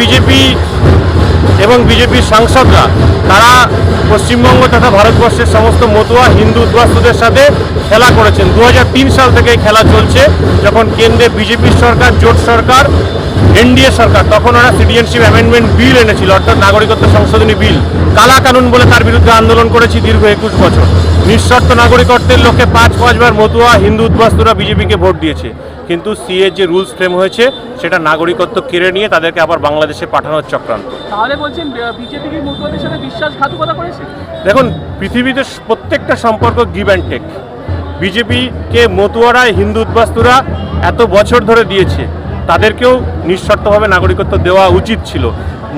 BJP এবং বিজেপির সাংসদরা, তারা পশ্চিমবঙ্গ তথা ভারতবর্ষের সমস্ত মতুয়া হিন্দু উদ্বাস্তুদের সাথে খেলা করেছেন। দু হাজার তিন সাল থেকে খেলা চলছে, যখন কেন্দ্রে বিজেপির সরকার, জোট সরকার এনডিএ সরকার তখন ওরা সিটিজেনশিপ অ্যামেন্ডমেন্ট বিল এনেছিল অর্থাৎ নাগরিকত্ব সংশোধনী বিল কালা কানুন বলে তার বিরুদ্ধে আন্দোলন করেছি দীর্ঘ একুশ বছর। নিঃশর্ত নাগরিকত্বের লক্ষ্যে পাঁচ পাঁচবার মতুয়া হিন্দু উদ্বাস্তুরা বিজেপিকে ভোট দিয়েছে। কিন্তু সিএ যে রুলস ফ্রেম হয়েছে সেটা নাগরিকত্ব কেড়ে নিয়ে তাদেরকে আবার বাংলাদেশে পাঠানোর চক্রান্ত। তাহলে বলছেন বিজেপি কি মুখ্যমন্ত্রীর সাথে বিশ্বাসঘাতকতা করেছে? দেখুন পৃথিবীতে প্রত্যেকটা সম্পর্ক গিভ অ্যান্ড টেক বিজেপিকে মতুয়ারা হিন্দু উদ্বাস্তুরা এত বছর ধরে দিয়েছে। তাদেরকেও নিঃশর্তভাবে নাগরিকত্ব দেওয়া উচিত ছিল।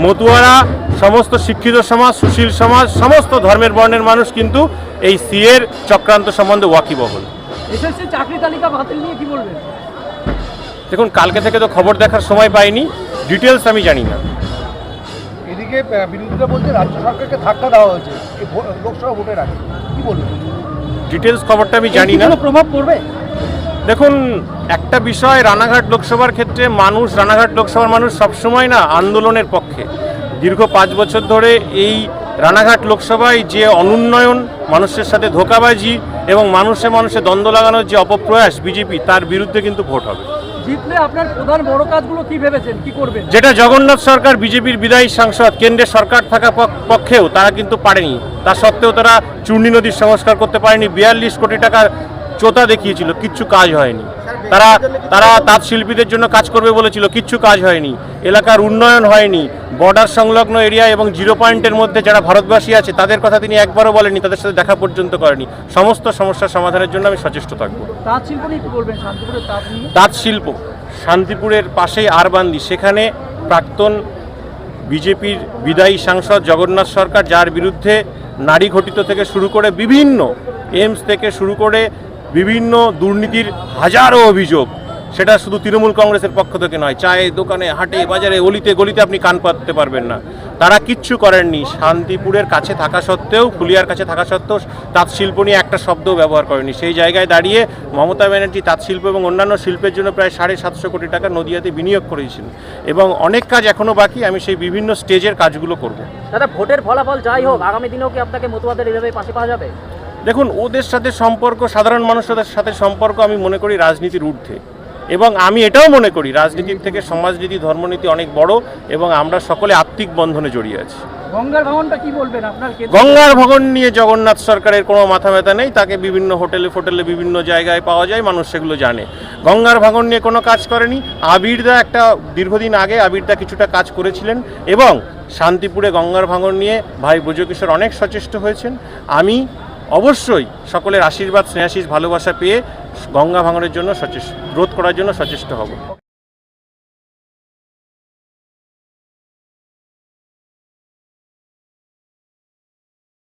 মতুয়ারা সমস্ত শিক্ষিত সমাজ সুশীল সমাজ সমস্ত ধর্মের বর্ণের মানুষ কিন্তু এই সিএর চক্রান্ত সম্বন্ধে ওয়াকিবহল। চাকরি তালিকা বাতিল নিয়ে কি বলবেন? দেখুন কালকে থেকে তো খবর দেখার সময় পাইনি ডিটেলস আমি জানি না। এদিকে বিরোধীরা বলছে রাজ্য সরকারকে ধাক্কা দেওয়া হয়েছে লোকসভা ভোটের আগে। কি বলবেন? ডিটেলস খবরটা আমি জানি না। প্রভাব পড়বে? দেখুন একটা বিষয় রানাঘাট লোকসভার ক্ষেত্রে মানুষ রানাঘাট লোকসভার মানুষ সবসময় না আন্দোলনের পক্ষে। দীর্ঘ পাঁচ বছর ধরে এই রানাঘাট লোকসভায় যে অনুন্নয়ন মানুষের সাথে ধোকাবাজি এবং মানুষে মানুষে দ্বন্দ্ব লাগানোর যে অপপ্রয়াস বিজেপি তার বিরুদ্ধে কিন্তু ভোট হবে। জিতলে আপনার প্রধান বড় কাজগুলো কি ভেবেছেন? কি করবেন? যেটা জগন্নাথ সরকার বিজেপির বিদায়ী সাংসদ কেন্দ্রের সরকার থাকা পক- পক্ষেও তারা কিন্তু পারেনি। তা সত্ত্বেও তারা চূর্ণী নদীর সংস্কার করতে পারেনি। বিয়াল্লিশ কোটি টাকার চোতা দেখিয়েছিল কিচ্ছু কাজ হয়নি। তারা তারা তাঁত শিল্পীদের জন্য কাজ করবে বলেছিল কিচ্ছু কাজ হয়নি। এলাকার উন্নয়ন হয়নি। বর্ডার সংলগ্ন এরিয়া এবং জিরো পয়েন্টের মধ্যে যারা ভারতবাসী আছে তাদের কথা তিনি একবারও বলেনি তাদের সাথে দেখা পর্যন্ত করেনি সমস্ত সমস্যার সমাধানের জন্য আমি সচেষ্ট থাকব। তাঁত শিল্প শান্তিপুরের পাশেই আরবান্দি সেখানে প্রাক্তন বিজেপির বিদায়ী সাংসদ জগন্নাথ সরকার যার বিরুদ্ধে নারী ঘটিত থেকে শুরু করে বিভিন্ন এমস থেকে শুরু করে বিভিন্ন দুর্নীতির হাজারো অভিযোগ। সেটা শুধু তৃণমূল কংগ্রেসের পক্ষ থেকে নয়, চায়ে, দোকানে, হাটে, বাজারে, অলিতে, গলিতে আপনি কান পাততে পারবেন না। তারা কিচ্ছু করেননি। শান্তিপুরের কাছে থাকা সত্ত্বেও ফুলিয়ার কাছে থাকা সত্ত্বেও তাঁত শিল্প নিয়ে একটা শব্দও ব্যবহার করেনি সেই জায়গায় দাঁড়িয়ে মমতা ব্যানার্জি তাঁত শিল্প এবং অন্যান্য শিল্পের জন্য প্রায় সাড়ে সাতশো কোটি টাকা নদিয়াতে বিনিয়োগ করেছেন এবং অনেক কাজ এখনও বাকি, আমি সেই বিভিন্ন স্টেজের কাজগুলো করব। দাদা, ভোটের ফলাফল যাই হোক, আগামী দিনেও কি আপনাকে মতুয়াদের এভাবে পাশে পাওয়া যাবে? দেখুন ওদের সাথে সম্পর্ক সাধারণ মানুষের সাথে সম্পর্ক আমি মনে করি রাজনীতির ঊর্ধ্বে। এবং আমি এটাও মনে করি রাজনীতির থেকে সমাজনীতি ধর্মনীতি অনেক বড় এবং আমরা সকলে আত্মিক বন্ধনে জড়িয়ে আছি। গঙ্গার ভাঙনটা কি বলবেন আপনার গঙ্গার ভবন নিয়ে জগন্নাথ সরকারের কোনো মাথা ব্যথা নেই তাকে বিভিন্ন হোটেলে ফোটেলে বিভিন্ন জায়গায় পাওয়া যায় মানুষ সেগুলো জানে। গঙ্গার ভাঙন নিয়ে কোনো কাজ করেনি আবিরদা একটা দীর্ঘদিন আগে আবিরদা কিছুটা কাজ করেছিলেন এবং শান্তিপুরে গঙ্গার ভাঙন নিয়ে ভাই ব্রজকিশোর অনেক সচেষ্ট হয়েছেন। আমি অবশ্যই সকলের আশীর্বাদ স্নেহাশিস ভালোবাসা পেয়ে গঙ্গা ভাঙনের জন্য সচেষ্ট, রোধ করার জন্য সচেষ্ট হব।